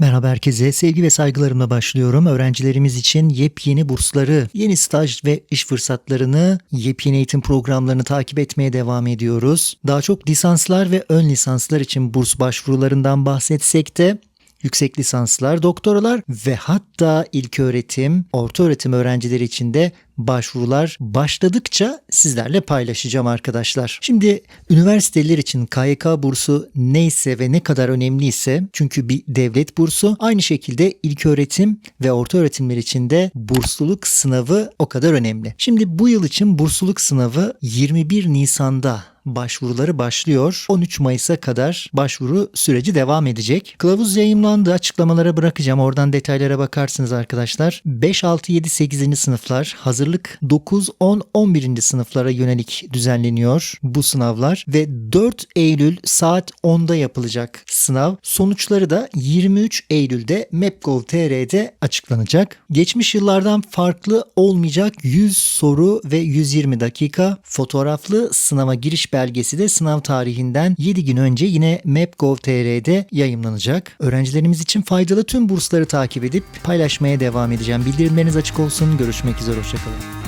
Merhaba herkese. Sevgi ve saygılarımla başlıyorum. Öğrencilerimiz için yepyeni bursları, yeni staj ve iş fırsatlarını, yepyeni eğitim programlarını takip etmeye devam ediyoruz. Daha çok lisanslar ve ön lisanslar için burs başvurularından bahsetsek de yüksek lisanslar, doktoralar ve hatta ilk öğretim, orta öğretim öğrencileri için de başvurular başladıkça sizlerle paylaşacağım arkadaşlar. Şimdi üniversiteler için KYK bursu neyse ve ne kadar önemliyse çünkü bir devlet bursu aynı şekilde ilk öğretim ve orta öğretimler için de bursluluk sınavı o kadar önemli. Şimdi bu yıl için bursluluk sınavı 21 Nisan'da başvuruları başlıyor. 13 Mayıs'a kadar başvuru süreci devam edecek. Kılavuz yayımlandı. Açıklamalara bırakacağım. Oradan detaylara bakarsınız arkadaşlar. 5, 6, 7, 8. sınıflar hazırlık 9, 10, 11. sınıflara yönelik düzenleniyor bu sınavlar ve 4 Eylül saat 10'da yapılacak sınav. Sonuçları da 23 Eylül'de Map.gov.tr'de açıklanacak. Geçmiş yıllardan farklı olmayacak 100 soru ve 120 dakika fotoğraflı sınava giriş belgesi de sınav tarihinden 7 gün önce yine Map.gov.tr'de yayımlanacak. Öğrencilerimiz için faydalı tüm bursları takip edip paylaşmaya devam edeceğim. Bildirimleriniz açık olsun. Görüşmek üzere. Hoşçakalın.